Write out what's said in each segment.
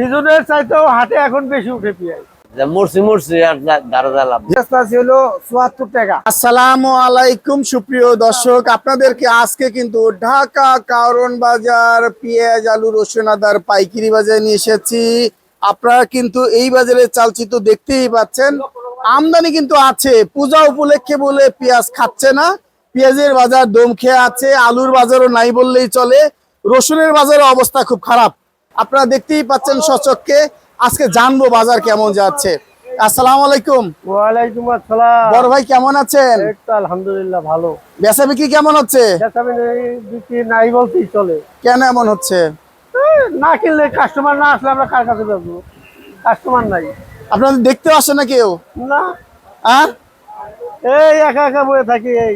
সিজনের চাইতেও হাটে এখন বেশি উঠে পেঁয়াজ। আসসালামু আলাইকুম সুপ্রিয় দর্শক। আপনাদেরকে আজকে কিন্তু ঢাকা কারণ বাজার পেঁয়াজ আলু রসুন আদার পাইকারি বাজারে নিয়ে এসেছি। আপনারা কিন্তু এই বাজারে চালচিত্র দেখতেই পাচ্ছেন। আমদানি কিন্তু আছে। পূজা উপলক্ষে বলে পেঁয়াজ খাচ্ছে না। পেঁয়াজের বাজার দম খেয়ে আছে। আলুর বাজারও নাই বললেই চলে। রসুনের বাজারের অবস্থা খুব খারাপ। আপনারা দেখতেই পাচ্ছেন সচককে। আজকে জানব বাজার কেমন যাচ্ছে। আসসালামু আলাইকুম। ওয়ালাইকুম আসসালাম। বড় ভাই কেমন আছেন? তো আলহামদুলিল্লাহ ভালো। বেচা বিক্রি কেমন হচ্ছে? বিক্রি নাই বলতেই চলে। কেন এমন হচ্ছে? না কিনলে কাস্টমার না আসলে আমরা কার কাছে বেচবো? কাস্টমার নাই। আপনাদের দেখতে আসে না কেউ? না। হ্যাঁ? এই একা একা বয়ে থাকি এই।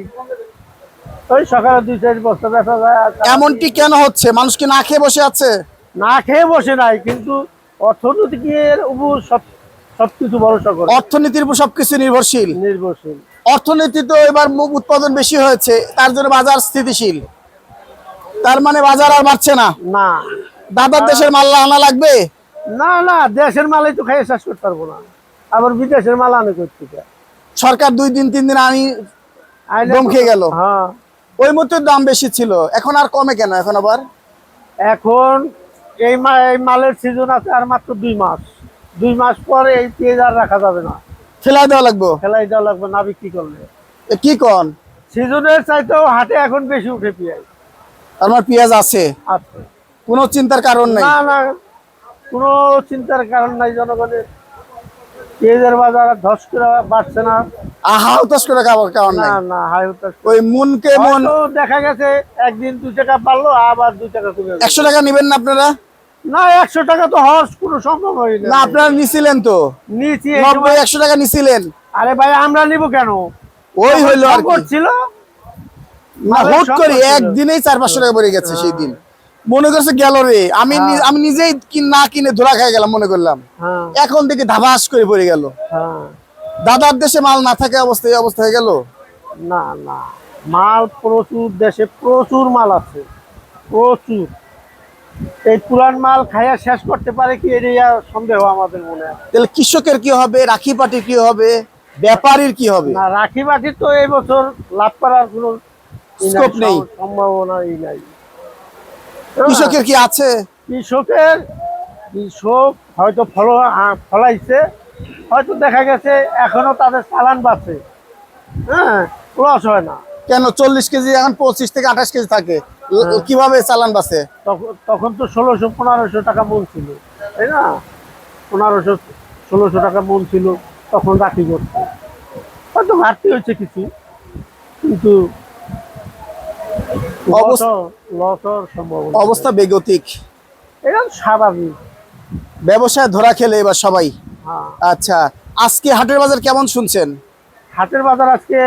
ওই সকালে দুই চার বস্তা বেচা যায়। এমনটি কেন হচ্ছে? মানুষ কি না খেয়ে বসে আছে? না খেয়ে বসে নাই কিন্তু অর্থনৈতিকের উপর সব সবকিছু ভরসা করে। অর্থনীতির উপর সবকিছু নির্ভরশীল। নির্ভরশীল। অর্থনীতি তো এবার মুখ উৎপাদন বেশি হয়েছে তার জন্য বাজার স্থিতিশীল। তার মানে বাজার আর বাড়ছে না। না। দাদার দেশের মাল আনা লাগবে? না না দেশের মালই তো খাইয়ে শেষ করতে পারব না। আবার বিদেশের মাল আনে করতে সরকার দুই দিন তিন দিন আনি দম খেয়ে গেল। হ্যাঁ। ওই মতো দাম বেশি ছিল এখন আর কমে কেন? এখন আবার? এখন এই এই মালের সিজন আছে আর মাত্র দুই মাস। দুই মাস পরে এই পেঁয়াজ আর রাখা যাবে না। ফেলাই দেওয়া লাগবো? ফেলাই দেওয়া লাগবে না বিক্রি করলে। এ কি কন? সিজনের চাইতেও হাটে এখন বেশি উঠে পেঁয়াজ। আমার পেঁয়াজ আছে। আছে। কোনো চিন্তার কারণ নাই? না না। কোনো চিন্তার কারণ নাই জনগণের। পেঁয়াজের বাজার ধস করে বাড়ছে না। আহা করে খাবার কারণ না না হাই ওই মনকে মন দেখা গেছে একদিন দুই টাকা বাড়লো আবার দুই টাকা কমে একশো টাকা নিবেন না আপনারা? না একশো টাকা তো হওয়ার কোনো সম্ভব হয় না। না আপনারা নিছিলেন তো। নিচি নব্বই একশো টাকা নিছিলেন। আরে ভাই আমরা নিব কেন? ওই হইল আর ছিল না হুট করে একদিনেই চার পাঁচশো টাকা পড়ে গেছে সেই দিন। মনে করছে গেল রে আমি আমি নিজেই না কিনে ধরা খাই গেলাম মনে করলাম। হ্যাঁ। এখন থেকে ধাবাস করে পড়ে গেল। হ্যাঁ। দাদার দেশে মাল না থাকে অবস্থা এই অবস্থা হয়ে গেল? না না। মাল প্রচুর দেশে প্রচুর মাল আছে। প্রচুর। এই পুরান মাল খাইয়া শেষ করতে পারে কি সন্দেহ আমাদের মনে তাহলে কৃষকের কি হবে? রাখি পাটির কি হবে? ব্যাপারীর কি হবে? না রাখি বাটি তো এই বছর লাভ করার কোনো ই নাই, নেই। সম- সম্ভাবনাই নাই। কৃষকের কি আছে? কৃষকের কৃষক হয়তো ফল ফলাইছে হয়তো দেখা গেছে এখনও তাদের চালান বাড়ছে হ্যাঁ লস হয় না। কেন চল্লিশ কেজি এখন পঁচিশ থেকে আঠাশ কেজি থাকে? ল- কীভাবে চালান বাসে তখন তখন তো ষোলোশো পনেরোশো টাকা মন ছিল তাই না? পনেরোশো ষোলোশো টাকা মন ছিল তখন রাখি করছে। হয়তো ঘাটতি হয়েছে কিছু কিন্তু অবস্থা- বেগতিক। এটা স্বাভাবিক। ব্যবসায় ধরা খেলে এবার সবাই। হ্যাঁ আচ্ছা আজকে হাটের বাজার কেমন শুনছেন? হাটের বাজার আজকে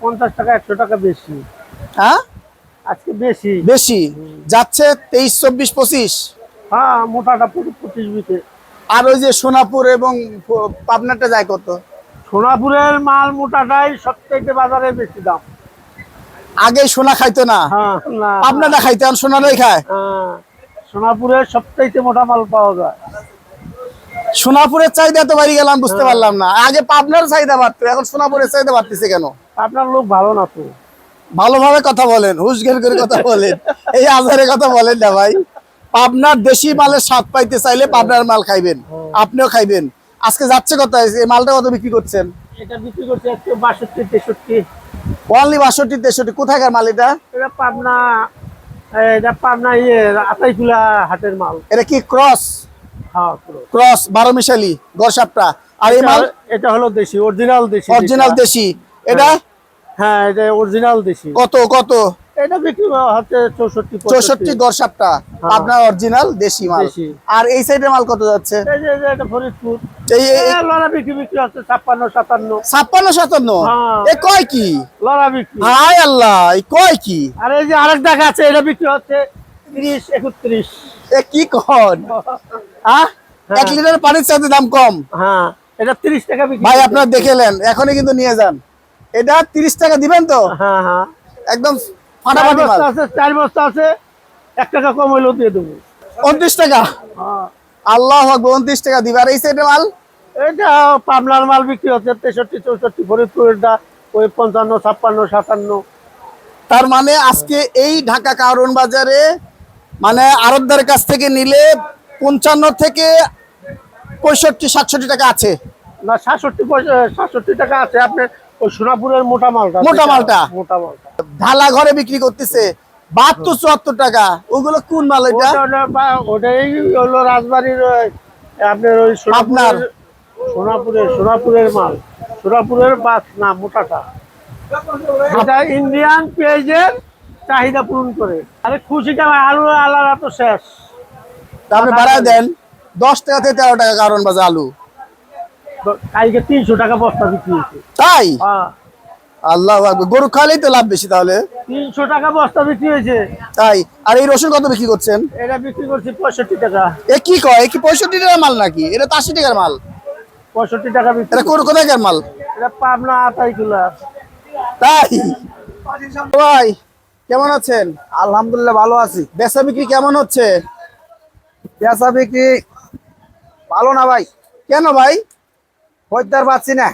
পঞ্চাশ টাকা একশো টাকা বেশি। হ্যাঁ? আজকে বেশি। বেশি? যাচ্ছে তেইশ চব্বিশ পঁচিশ? হ্যাঁ মোটাটা পুরো পঁচিশ বিতে। আর ওই যে সোনাপুর এবং পাবনাটা যায় কত? সোনাপুরের মাল মোটাটাই সবথেকে বাজারে বেশি দাম। আগে সোনা খাইতো না? হ্যাঁ পাবনাটা খাইতো সোনাটাই খায়? হ্যাঁ, সোনাপুরের সবথেকে মোটা মাল পাওয়া যায়। সোনাপুরের চাহিদা তো বাড়ি গেলাম বুঝতে পারলাম না। আগে পাবনার চাহিদা বাড়তো এখন সোনাপুরের চাহিদা বাড়তেছে কেন? আপনার লোক ভালো না তো। ভালোভাবে কথা বলেন হুশ ঘের করে কথা বলেন। এই আজারের কথা বলেন না ভাই। পাবনার দেশি মালের স্বাদ পাইতে চাইলে পাবনার মাল খাইবেন আপনিও খাইবেন। আজকে যাচ্ছে কথা এই মালটা কত বিক্রি করছেন? এটা বিক্রি করছে একশো বাষট্টি তেষট্টি। অনলি বাষট্টি তেষট্টি। কোথাকার মাল এটা? এটা পাবনা এটা পাবনা ইয়ে আতাইকুলা হাটের মাল। এটা কি ক্রস? হ্যাঁ। ক্রস বারো মিশালি গড়সাপটা আর এই মাল এটা হলো দেশি অরিজিনাল দেশি অরিজিনাল দেশি। এটা? হ্যাঁ। এটা অরিজিনাল দেশি। কত কত? এটা বিক্রি হচ্ছে চৌষট্টি চৌষট্টি গড়সাপটা আপনার অরিজিনাল দেশি মাল। আর এই সাইডের মাল কত যাচ্ছে? এই যে এটা ফরিদপুর। এই লড়া বিক্রি বিক্রি হচ্ছে ছাপ্পান্ন সাতান্ন। ছাপ্পান্ন সাতান্ন? হ্যাঁ। এ কয় কি? লড়া বিক্রি। হায় আল্লাহ এই কয় কি? আর এই যে আরেক দেখা আছে এটা বিক্রি হচ্ছে তিরিশ একত্রিশ। এ কি কন? হ্যাঁ। এক লিটার পানির সাথে দাম কম। হ্যাঁ এটা তিরিশ টাকা বিক্রি ভাই হচ্ছে। আপনার দেখেলেন এখনই কিন্তু নিয়ে যান। এটা তিরিশ টাকা দিবেন তো? হ্যাঁ হ্যাঁ। একদম ফাটাফাটি মাল। আছে চার বস্তা আছে টাকা কম দিয়ে দেবো। টাকা? হ্যাঁ। আল্লাহ আকবার উনত্রিশ টাকা দিবে। আর এই সাইডে মাল? এটা পাবনার মাল বিক্রি হচ্ছে তেষট্টি চৌষট্টি ফরিদপুরেরটা ওই পঞ্চান্ন ছাপ্পান্ন সাতান্ন। তার মানে আজকে এই ঢাকা কারণ বাজারে মানে আরবদার কাছ থেকে নিলে পঞ্চান্ন থেকে পঁয়ষট্টি সাতষট্টি টাকা আছে। না সাতষট্টি সাতষট্টি টাকা আছে। আপনার ওই সোনাপুরের মোটা মালটা মোটা মালটা? মোটা মালটা। ঢালা ঘরে বিক্রি করতেছে। বাহাত্তর চুয়াত্তর টাকা। ওগুলো কোন মাল এটা? ওটাই হলো রাজবাড়ির আপনার ওই আপনার? সোনাপুরের সোনাপুরের মাল। সোনাপুরের বাস না মোটাটা। এটা ইন্ডিয়ান পেঁয়াজের চাহিদা পূরণ করে। আরে খুশিটা আলু আলাদা তো শেষ। আপনি বাড়ায় দেন। দশ টাকা থেকে তেরো টাকা কারণ বাজার আলু। কালকে তিনশো টাকা বস্তা বিক্রি হয়েছে। তাই? হ্যাঁ। আল্লাহ গরু খাওয়ালেই তো লাভ বেশি তাহলে। তিনশো টাকা বস্তা বিক্রি হয়েছে। তাই? আর এই রসুন কত বিক্রি করছেন? এটা বিক্রি করছি পঁয়ষট্টি টাকা। এ কি কয়? এ কি পঁয়ষট্টি টাকার মাল নাকি? এটা তো আশি টাকার মাল। পঁয়ষট্টি টাকা বিক্রি এটা কোন কোথাকার মাল? এটা পাবনা আতাই কিলো তাই ভাই কেমন আছেন? আলহামদুলিল্লাহ ভালো আছি। বেচা বিক্রি কেমন হচ্ছে? পেঁচা বিক্রি ভালো না ভাই। কেন ভাই? খরিদ্দার পাচ্ছি না।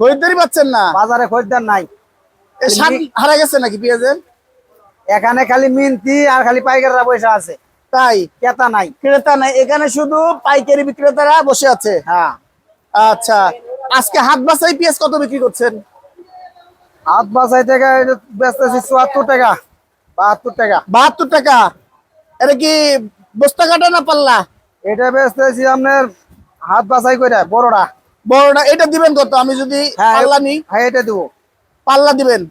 খরিদ্দারি পাচ্ছেন না? বাজারে খরিদ্দার নাই। হারা গেছে নাকি পেঁয়াজের? এখানে খালি মিনতি আর খালি পাইকাররা পয়সা আছে। তাই? ক্রেতা নাই। ক্রেতা নাই। এখানে শুধু পাইকারি বিক্রেতারা বসে আছে? হ্যাঁ। আচ্ছা। আজকে হাত বাসাই পেঁয়াজ কত বিক্রি করছেন? হাত বাসাই থেকে বেচতেছি চুয়াত্তর টাকা বাহাত্তর টাকা। বাহাত্তর টাকা। এটা কি বস্তা কাটা না পাল্লা? এটা বেচতেছি আপনার হাত বাছাই করে বড়টা বড়টা এটা দিবেন কত? আমি যদি হ্যাঁ পাল্লা নিই? হ্যাঁ এটা দেবো। পাল্লা দিবেন?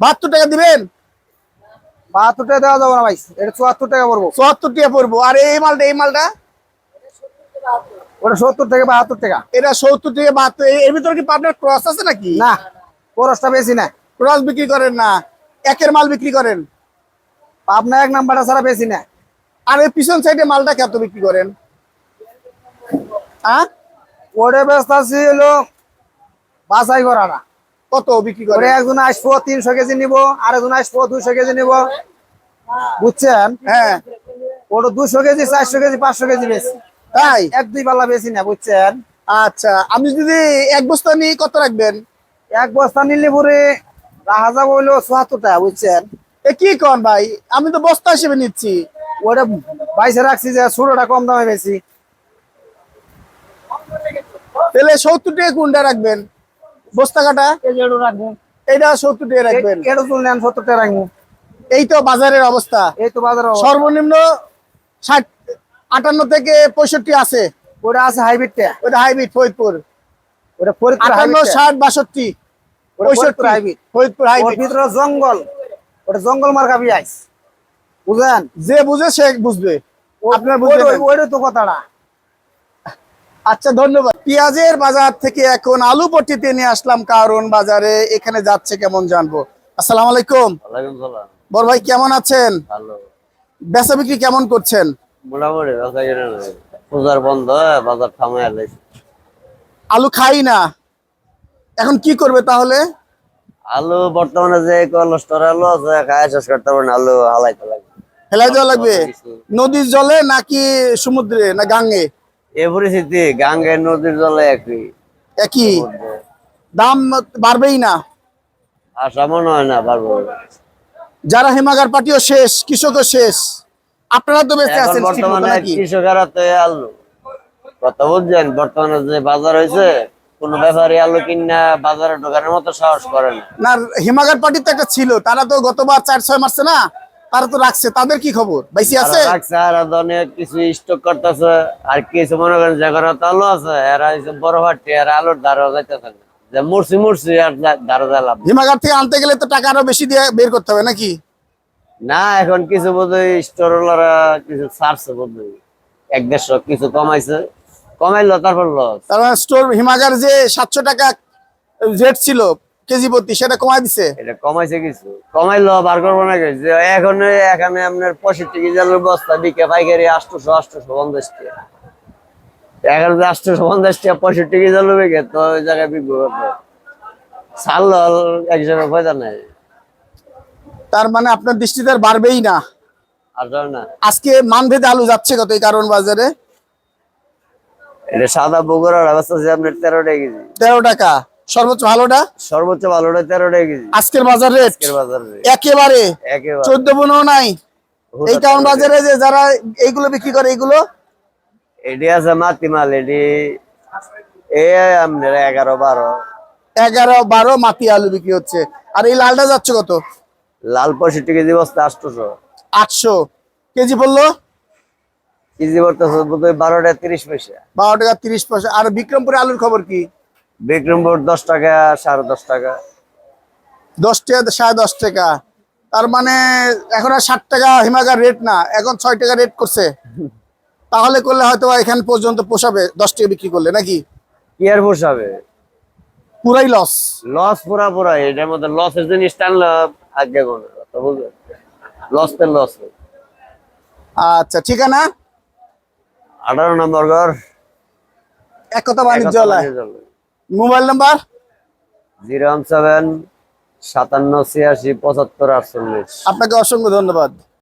বাহাত্তর টাকা দিবেন? বাহাত্তর টাকা দেওয়া যাবে না ভাই এটা চুয়াত্তর টাকা পড়ব। চুয়াত্তর টাকা পড়ব। আর এই মালটা এই মালটা? ওটা সত্তর থেকে বাহাত্তর টাকা। এটা সত্তর থেকে বাহাত্তর। এর ভিতরে কি আপনার ক্রস আছে নাকি? না খরচটা বেশি না। ক্রস বিক্রি করেন না। একের মাল বিক্রি করেন। আপনার এক নাম্বারটা ছাড়া বেশি না। আর এই পিছন সাইডে মালটা কত বিক্রি করেন? হ্যাঁ? বাছাই করা না। কত বিক্রি করেন? একজন আসব তিনশো কেজি নিবো আর একজন আসব দুশো কেজি নিবো। বুঝছেন? হ্যাঁ। ওটা দুশো কেজি চারশো কেজি পাঁচশো কেজি বেশি। তাই? এক দুই পাল্লা বেশি না বুঝছেন? আচ্ছা আমি যদি এক বস্তা নিই কত রাখবেন? এক বস্তা নিলে পরে যাব হইল চুয়াত্তর টাকা বুঝছেন? এ কি কন ভাই? আমি তো বস্তা হিসেবে নিচ্ছি। ওটা বাইশে রাখছি যে ষোলোটা কম দামে বেশি। তাহলে সত্তর টাকা কোনটা রাখবেন? বস্তা কাটা? সত্তর টাকা রাখবেন। এটা চুল নেন সত্তর টাকা রাখব। এই তো বাজারের অবস্থা। এই তো বাজার সর্বনিম্ন ষাট আটান্ন থেকে পঁয়ষট্টি আছে। ওটা আছে হাইব্রিডটা ওটা হাইব্রিড ফরিদপুর। ওটা ফরিদপুর আটান্ন ষাট বাষট্টি। পঁয়ষট্টি হাইব্রিড। ফরিদপুর হাইব্রিড। ভিতরে জঙ্গল। ওটা জঙ্গল মার্কা বিয়াইস। বুঝলেন? যে বুঝে সে বুঝবে। আপনার ওই- বুঝবেন তো কথাটা। আচ্ছা ধন্যবাদ। পেঁয়াজের বাজার থেকে এখন আলু পট্টিতে নিয়ে আসলাম কারণ বাজারে এখানে যাচ্ছে কেমন জানব। আসসালামু আলাইকুম। বড় ভাই কেমন আছেন? ভালো। বেচা বিক্রি কেমন করছেন? মোটামুটি বন্ধ বাজার আলাইছে আলু খাই না। এখন কি করবে তাহলে? আলু বর্তমানে যে কলস্টর আলু আছে খায় শেষ করতে পারবেন আলু হালাইতে লাগবে ফেলাই দেওয়া লাগবে? নদীর জলে নাকি সমুদ্রে না গাঙ্গে পরিস্থিতি গাঙ্গে নদীর জলে একই। একই? দাম বাড়বেই না? আশা মনে হয় না পারব যারা হিমাগার পাটিও শেষ কৃষকও শেষ আপনারা তো বেঁচে আছেন বর্তমানে কৃষকেরা তো আলু। কথা বুঝছেন বর্তমানে যে বাজার হয়েছে কোন ব্যাপারী আলু কিনা বাজারে ঢোকানোর মতো সাহস করে না। না হিমাগার পার্টি তো একটা ছিল তারা তো গতবার চার ছয় মারছে না? তারা তো রাখছে তাদের কি খবর? বাইসি আছে? রাখছে আর অনেক কিছু স্টক করতেছে আর কিছু মনে করেন যে ঘরে তো আলু আছে এরা বড় ভাটি আর আলুর ধারও যাইতেছে না। যে মুরসি মুরসি আর ধারো দিলাম হিমাগার থেকে আনতে গেলে তো টাকা আরও বেশি দিয়ে বের করতে হবে নাকি? না এখন কিছু বোধহয় স্টোরওয়ালারা কিছু ছাড়ছে বোধহয় এক দেড়শো কিছু কমাইছে। কমাইলো তারপর লস তার মানে স্টোর হিমাগার যে সাতশো টাকা রেট ছিল কেজি প্রতি সেটা কমাই দিছে? এটা কমাইছে কিছু। কমাইলো বার করব না? যে এখন এখানে আপনার পঁয়ষট্টি কেজি আলুর বস্তা বিকে পাইকারি আটশোশো আটশোশো পঞ্চাশ টাকা। এখন আটশোশো পঞ্চাশ টাকা পঁয়ষট্টি কেজি আলু বিকে তো ওই জায়গায় বিক্রি করবে ছাড়ল একজনের পয়সা নাই। তার মানে আপনার দৃষ্টিতে আর বাড়বেই না। আঠারো না। আজকে মানভেদে আলু যাচ্ছে কত এই কারণ বাজারে? এটা সাদা বগুড়ার অবস্থা আছে আপনার তেরো টাকা কেজি। তেরো টাকা। সর্বোচ্চ ভালোটা? সর্বোচ্চ ভালোটা তেরো টাকা কেজি। আজকের বাজার রেট বাজারে একেবারে? চোদ্দ পনেরো নাই। এই কারণ বাজারে যে যারা এইগুলো বিক্রি করে এইগুলো? এটি আছে মাটি মাল এটি এ আপনার এগারো বারো। এগারো বারো মাটি আলু বিক্রি হচ্ছে। আর এই লালটা যাচ্ছে কত? লাল পঁয়ষট্টি কেজি বস্তা আটশোশো। আটশো। কেজি পড়ল? কেজি পড়তেছে বারো টাকা তিরিশ পয়সা। বারো টাকা তিরিশ পয়সা। আর বিক্রমপুরে আলুর খবর কি? বিক্রমপুর দশ টাকা সাড়ে দশ টাকা। দশ টাকা সাড়ে দশ টাকা। তার মানে এখন আর ষাট টাকা হিমাগার রেট না এখন ছয় টাকা রেট করছে। তাহলে করলে হয়তো এখান পর্যন্ত পোষাবে দশ টাকা বিক্রি করলে নাকি? কি আর পোষাবে? পুরাই লস লস পুরা পুরা এটার মধ্যে লসের জিনিস টানলে আগে কোনো কথা বুঝলেন লস তো লস আচ্ছা ঠিকানা? আঠারো নম্বর ঘর। এক কথা বাণিজ্য mobile number? Zero one seven সাতান্ন ছিয়াশি পঁচাত্তর আটচল্লিশ। আপনাকে অসংখ্য ধন্যবাদ।